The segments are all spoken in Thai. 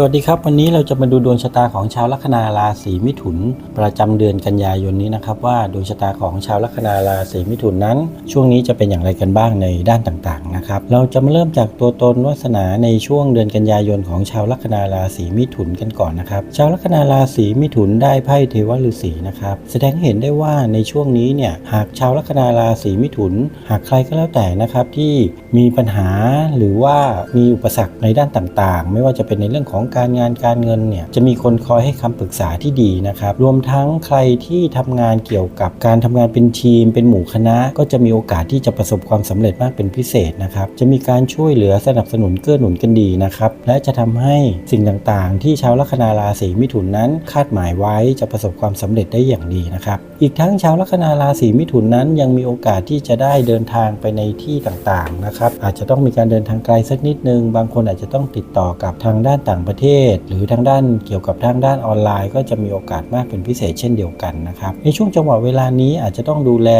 สวัสดีครับ วันนี้เราจะมาดูดวงชะตาของชาวลัคนาราศีมิถุน ประจำเดือนกันยายนนี้นะครับ ว่าดวงชะตาของชาวลัคนาราศีมิถุนนั้น ช่วงนี้จะเป็นอย่างไรกันบ้างในด้านต่างๆนะครับเราจะมาเริ่มจากตัวตนวาสนาในช่วงเดือนกันยายนของชาวลัคนาราศีมิถุนกันก่อนนะครับ ชาวลัคนาราศีมิถุนได้ไพ่เทวฤาษีนะครับแสดงให้เห็นได้ว่าในช่วงนี้เนี่ยหากชาวลัคนาราศีมิถุน หากใครก็แล้วแต่นะครับที่มีปัญหาหรือว่ามีอุปสรรคในด้านต่างๆ ไม่ว่าจะเป็นในเรื่องของการงานการเงินเนี่ยจะมีคนคอยให้คำปรึกษาที่ดีนะครับ รวมทั้งใครที่ทำงานเกี่ยวกับการทำงานเป็นทีม เป็นหมู่คณะ ก็จะมีโอกาสที่จะประสบความสำเร็จมากเป็นพิเศษนะครับ จะมีการช่วยเหลือสนับสนุนเกื้อหนุนกันดีนะครับ และจะทำให้สิ่งต่างๆ ที่ชาวลัคนาราศีมิถุนนั้นคาดหมายไว้จะประสบความสำเร็จได้อย่างดีนะครับ อีกทั้งชาวลัคนาราศีมิถุนนั้น ยังมีโอกาสที่จะได้เดินทางไปในที่ต่างๆนะครับ อาจจะต้องมีการเดินทางไกลสักนิดนึง บางคนอาจจะต้องติดต่อกับทางด้านต่างประเทศหรือทางด้านเกี่ยวกับทางด้านออนไลน์ ก็จะมีโอกาสมากเป็นพิเศษเช่นเดียวกันนะครับในช่วงจังหวะเวลานี้อาจจะต้องดูแล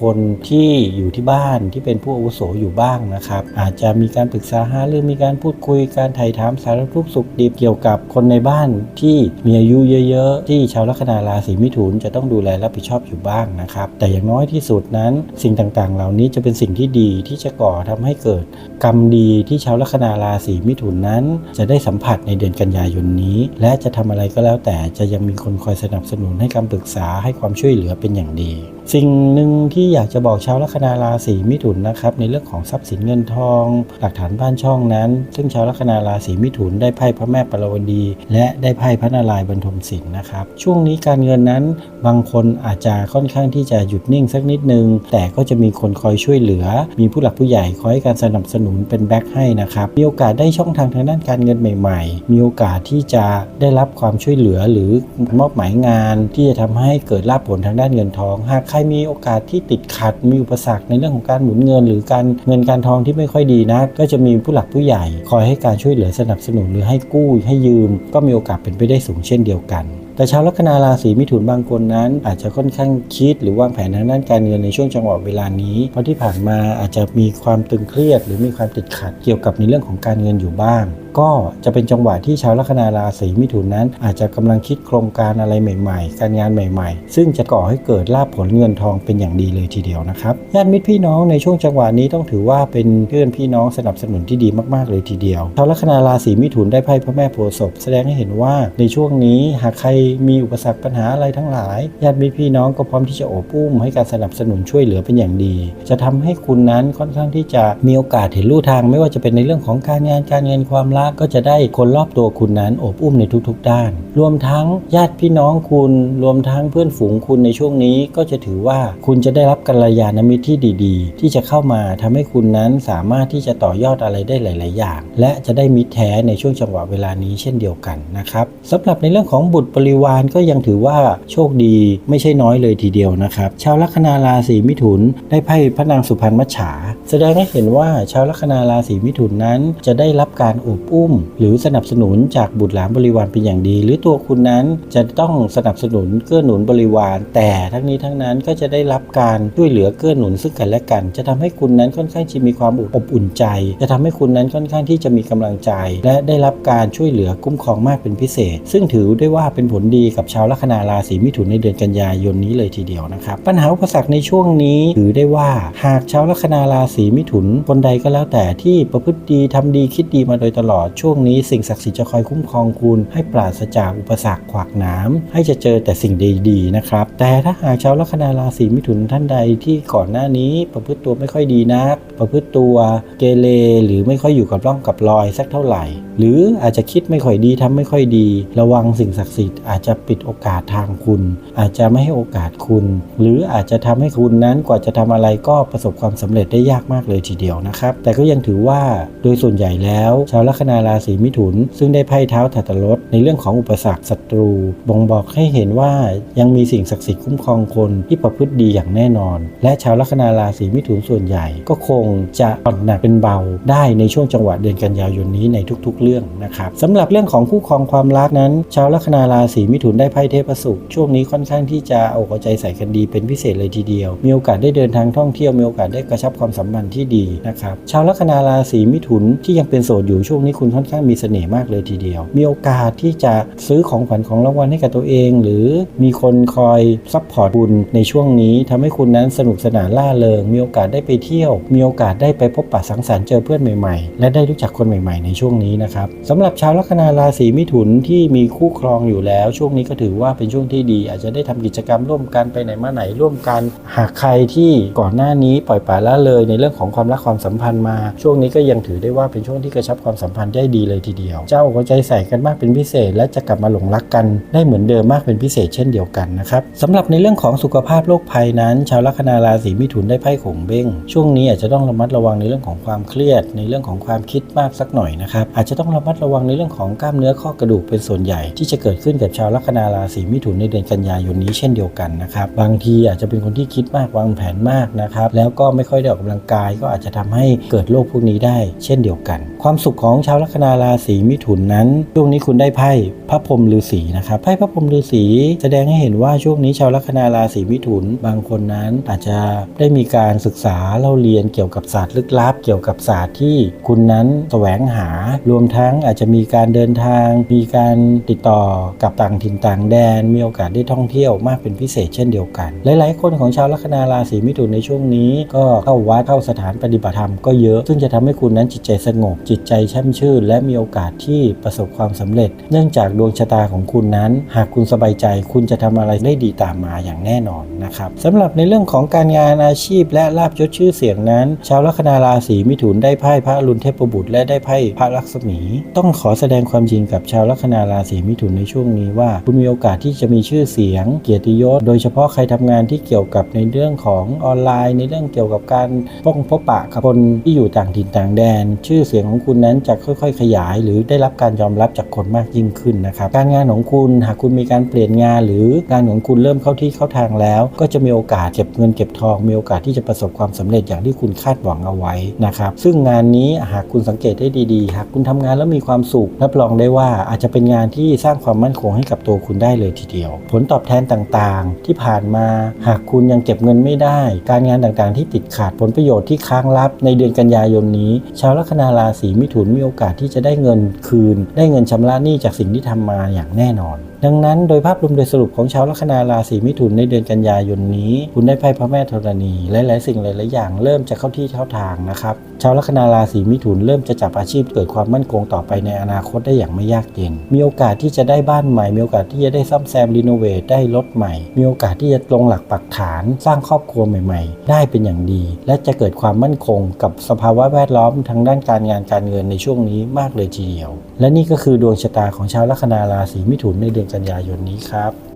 คนที่อยู่ที่บ้านที่เป็นผู้อาวุโสอยู่บ้างนะครับ อาจจะมีการปรึกษาหารือมีการพูดคุยการไถ่ถามสารทุกข์สุขดิบเกี่ยวกับคนในบ้านที่มีอายุเยอะ ๆ ที่ชาวลัคนาราศีมิถุนจะต้องดูแลรับผิดชอบอยู่บ้างนะครับแต่อย่างน้อยที่สุดนั้นสิ่งต่างๆ เหล่านี้จะเป็นสิ่งที่ดีที่จะก่อทำให้เกิดกรรมดีที่ชาวลัคนาราศีมิถุนนั้น จะได้สัมผัสในเดือนกันยายนนี้ และจะทำอะไรก็แล้วแต่จะยังมีคนคอยสนับสนุนให้คำปรึกษาให้ความช่วยเหลือเป็นอย่างดี สิ่งหนึ่งที่อยากจะบอกชาวลัคนาราศีมิถุนนะครับในเรื่องของทรัพย์สินเงินทอง หลักฐานบ้านช่องนั้น ซึ่งชาวลัคนาราศีมิถุนได้ไพ่พระแม่ปรวดี และได้ไพ่พระนารายณ์บรรทมศิลป์นะครับช่วงนี้การเงินนั้นบางคนอาจจะค่อนข้างที่จะหยุดนิ่งสักนิดนึง แต่ก็จะมีคนคอยช่วยเหลือ มีผู้หลักผู้ใหญ่คอยการสนับสนุนเป็นแบ็คให้นะครับมีโอกาสได้ช่องทางทางด้านการเงินใหม่ ๆ มีโอกาสที่จะได้รับความช่วยเหลือหรือมอบหมายงาน ที่จะทำให้เกิดลาภผลทางด้านเงินทองหากใครมีโอกาสที่ติดขัดมีอุปสรรคในเรื่องของการหมุนเงิน หรือการเงินการทองที่ไม่ค่อยดีนะ ก็จะมีผู้หลักผู้ใหญ่คอยให้การช่วยเหลือสนับสนุนหรือให้กู้ให้ยืม ก็มีโอกาสเป็นไปได้สูงเช่นเดียวกันแต่ชาวลัคนาราศีมิถุนบางคนนั้น อาจจะค่อนข้างคิด หรือวางแผนทางด้านการเงินในช่วงจังหวะเวลานี้ เพราะที่ผ่านมาอาจจะมีความตึงเครียด หรือมีความติดขัดเกี่ยวกับในเรื่องของการเงินอยู่บ้างก็จะเป็นจังหวะที่ชาวลัคนาราศีมิถุนนั้น อาจจะกำลังคิดโครงการอะไรใหม่ ๆ การงานใหม่ ๆ ซึ่งจะก่อให้เกิดลาภผลเงินทองเป็นอย่างดีเลยทีเดียวนะครับญาติมิตรพี่น้องในช่วงจังหวะนี้ต้องถือว่าเป็นเพื่อนพี่น้องสนับสนุนที่ดีมากๆเลยทีเดียวชาวลัคนาราศีมิถุนได้ไพ่พระแม่โพธิ์ศพแสดงให้เห็นว่าในช่วงนี้หากใครมีอุปสรรคปัญหาอะไรทั้งหลายญาติมิตรพี่น้องก็พร้อมที่จะโอบอุ้มให้การสนับสนุนช่วยเหลือเป็นอย่างดี จะทำให้คุณนั้นค่อนข้างที่จะมีโอกาสเห็นลู่ทาง ไม่ว่าจะเป็นในเรื่องของการงานการเงินความรักก็จะได้คนรอบตัวคุณนั้นโอบอุ้มในทุกๆ ด้าน รวมทั้งญาติพี่น้องคุณ รวมทั้งเพื่อนฝูงคุณในช่วงนี้ก็จะถือว่าคุณจะได้รับกัลยาณมิตรที่ดีๆ ที่จะเข้ามาทำให้คุณนั้นสามารถที่จะต่อยอดอะไรได้หลาย ๆ อย่าง และจะได้มิตรแท้ในช่วงจังหวะเวลานี้เช่นเดียวกันนะครับสำหรับในเรื่องของบุตรบริวารก็ยังถือว่าโชคดีไม่ใช่น้อยเลยทีเดียวนะครับชาวลัคนาราศีมิถุนได้ไพ่พระนางสุพรรณมัจฉา แสดงให้เห็นว่าชาวลัคนาราศีมิถุนนั้นจะได้รับการอบอุ้ม หรือสนับสนุนจากบุตรหลานบริวารเป็นอย่างดี หรือตัวคุณนั้นจะต้องสนับสนุนเกื้อหนุนบริวาร แต่ทั้งนี้ทั้งนั้นก็จะได้รับการช่วยเหลือเกื้อหนุนซึ่งกันและกัน จะทำให้คุณนั้นค่อนข้างจะมีความอบอุ่นใจ จะทำให้คุณนั้นค่อนข้างที่จะมีกำลังใจ และได้รับการช่วยเหลือคุ้มครองมากเป็นพิเศษ ซึ่งถือได้ว่าเป็นผลดีกับชาวลัคนาราศีมิถุนในเดือนกันยายนนี้เลยทีเดียวนะครับปัญหาอุปสรรคในช่วงนี้ถือได้ว่าหากชาวลัคนาราศีมิถุนคนใดก็แล้วแต่ที่ประพฤติดีทำดีคิดดีมาโดยตลอด ช่วงนี้สิ่งศักดิ์สิทธิ์จะคอยคุ้มครองคุณ ให้ปราศจากอุปสรรคขวากหนามให้จะเจอแต่สิ่งดีๆนะครับแต่ถ้าหากชาวลัคนาราศีมิถุนท่านใดที่ก่อนหน้านี้ประพฤติตัวไม่ค่อยดีนัก ประพฤติตัวเกเรหรือไม่ค่อยอยู่กับร่องกับรอยสักเท่าไหร่ หรืออาจจะคิดไม่ค่อยดีทำไม่ค่อยดี ระวังสิ่งศักดิ์สิทธิ์อาจจะปิดโอกาสทางคุณ อาจจะไม่ให้โอกาสคุณ หรืออาจจะทำให้คุณนั้นกว่าจะทำอะไรก็ประสบความสำเร็จได้ยากมากเลยทีเดียวนะครับ แต่ก็ยังถือว่าโดยส่วนใหญ่แล้ว ชาวลัคนาราศีมิถุน ซึ่งได้ไพ่เท้าถัตรถในเรื่องของอุปสรรคศัตรู บ่งบอกให้เห็นว่ายังมีสิ่งศักดิ์สิทธิ์คุ้มครองคนที่ประพฤติดีอย่างแน่นอน และชาวลัคนาราศีมิถุนส่วนใหญ่ก็คงจะผ่อนหนักเป็นเบาได้ในช่วงจังหวะเดือนกันยายนนี้ในทุกๆ เรื่องนะครับสำหรับเรื่องของคู่ครองความรักนั้น ชาวลัคนาราศีมิถุนได้ไพ่เทพสุขช่วงนี้ค่อนข้างที่จะเอาใจใส่กันดีเป็นพิเศษเลยทีเดียว มีโอกาสได้เดินทางท่องเที่ยวมีโอกาสได้กระชับความสัมพันธ์ที่ดีนะครับชาวลัคนาราศีมิถุนที่ยังเป็นโสดอยู่ช่วงนี้คุณค่อนข้างมีเสน่ห์มากเลยทีเดียว มีโอกาสที่จะซื้อของขวัญของรางวัลให้กับตัวเอง หรือมีคนคอยซัพพอร์ตคุณในช่วงนี้ทำให้คุณนั้นสนุกสนานล่าเริงมีโอกาสได้ไปเที่ยว มีโอกาสได้ไปพบปะสังสรรค์เจอเพื่อนใหม่ๆ และได้รู้จักคนใหม่ๆ ในช่วงนี้นะครับสำหรับชาวลัคนาราศีมิถุนที่มีคู่ครองอยู่แล้ว ช่วงนี้ก็ถือว่าเป็นช่วงที่ดี อาจจะได้ทำกิจกรรมร่วมกันไปไหนมาไหนร่วมกัน หากใครที่ก่อนหน้านี้ปล่อยปละละเลยในเรื่องของความรักความสัมพันธ์มา ช่วงนี้ก็ยังถือได้ว่าเป็นช่วงที่กระชับความสัมพันธ์ได้ดีเลยทีเดียว เจ้าก็ใจใส่กันมากเป็นพิเศษ และจะกลับมาหลงรักกัน ได้เหมือนเดิมมากเป็นพิเศษเช่นเดียวกันนะครับสำหรับในเรื่องของสุขภาพโรคภัยนั้น ชาวลัคนาราศีมิถุนได้ไพ่ขงเบ้งช่วงนี้อาจจะต้องระมัดระวังในเรื่องของความเครียด ในเรื่องของความคิดมากสักหน่อยนะครับอาจจะต้องระมัดระวังในเรื่องของกล้ามเนื้อข้อกระดูกเป็นส่วนใหญ่ที่จะเกิดขึ้นกับชาวลัคนาราศีมิถุนในเดือนกันยายนนี้เช่นเดียวกันนะครับบางทีอาจจะเป็นคนที่คิดมากวางแผนมากนะครับแล้วก็ไม่ค่อยได้ออกกำลังกาย ก็อาจจะทำให้เกิดโรคพวกนี้ได้ เช่นเดียวกัน ความสุขของชาวลัคนาราศีมิถุนนั้นช่วงนี้คุณได้ไพ่พระพรหมฤาษีนะครับไพ่พระพรหมฤาษีแสดงให้เห็นว่าช่วงนี้ชาวลัคนาราศีมิถุน บางคนนั้นอาจจะได้มีการศึกษาเล่าเรียนเกี่ยวกับับศาสตร์ลึกลับ เกี่ยวกับศาสตร์ที่คุณนั้นแสวงหา รวมทั้งอาจจะมีการเดินทาง มีการติดต่อกับต่างถิ่นต่างแดน มีโอกาสได้ท่องเที่ยวมากเป็นพิเศษเช่นเดียวกัน หลาย ๆ คนของชาวลัคนาราศีมิถุนในช่วงนี้ก็เข้าวัดเข้าสถานปฏิบัติธรรมก็เยอะ ซึ่งจะทำให้คุณนั้นจิตใจสงบ จิตใจแช่มชื่น และมีโอกาสที่ประสบความสำเร็จ เนื่องจากดวงชะตาของคุณนั้น หากคุณสบายใจ คุณจะทำอะไรได้ดีตามมาอย่างแน่นอนนะครับสำหรับในเรื่องของการงานอาชีพและลาบยศชื่อเสียงนั้นชาวลัคนาราศีมิถุนได้ไพ่พระอรุณเทพบุตร และได้ไพ่พระลักษมี ต้องขอแสดงความจริงกับชาวลัคนาราศีมิถุนในช่วงนี้ว่า คุณมีโอกาสที่จะมีชื่อเสียง เกียรติยศ โดยเฉพาะใครทำงานที่เกี่ยวกับในเรื่องของออนไลน์ ในเรื่องเกี่ยวกับการป้องพบปะกับคนที่อยู่ต่างถิ่นต่างแดน ชื่อเสียงของคุณนั้นจะค่อย ๆ ขยาย หรือได้รับการยอมรับจากคนมากยิ่งขึ้นนะครับการงานของคุณหากคุณมีการเปลี่ยนงานหรืองานของคุณเริ่มเข้าที่เข้าทางแล้ว ก็จะมีโอกาสเก็บเงินเก็บทองมีโอกาสที่จะประสบความสำเร็จอย่างที่คุณคาดาดหวังเอาไว้นะครับซึ่งงานนี้หากคุณสังเกตได้ดีๆ หากคุณทำงานแล้วมีความสุขรับรองได้ว่าอาจจะเป็นงานที่สร้างความมั่นคงให้กับตัวคุณได้เลยทีเดียว ผลตอบแทนต่างๆ ที่ผ่านมาหากคุณยังเก็บเงินไม่ได้ การงานต่างๆ ที่ติดขาดผลประโยชน์ที่ค้างลับในเดือนกันยายนนี้ ชาวลัคนาราศีมิถุนมีโอกาสที่จะได้เงินคืน ได้เงินชำระหนี้จากสิ่งที่ทำมาอย่างแน่นอนดังนั้นโดยภาพรวมโดยสรุปของชาวลัคนาราศีมิถุนในเดือนกันยายนนี้ คุณได้ไพ่พระแม่ธรณีหลายๆสิ่งหลายๆอย่างเริ่มจะเข้าที่เข้าทางนะครับชาวลัคนาราศีมิถุนเริ่มจะจับอาชีพเกิดความมั่นคงต่อไปในอนาคตได้อย่างไม่ยากเย็น มีโอกาสที่จะได้บ้านใหม่ มีโอกาสที่จะได้ซ่อมแซมรีโนเวทได้รถใหม่ มีโอกาสที่จะลงหลักปักฐาน สร้างครอบครัวใหม่ ๆ ได้เป็นอย่างดี และจะเกิดความมั่นคงกับสภาวะแวดล้อมทางด้านการงานการเงินในช่วงนี้มากเลยทีเดียว และนี่ก็คือดวงชะตาของชาวลัคนาราศีมิถุนในเดือนจันยายนนี้ครับ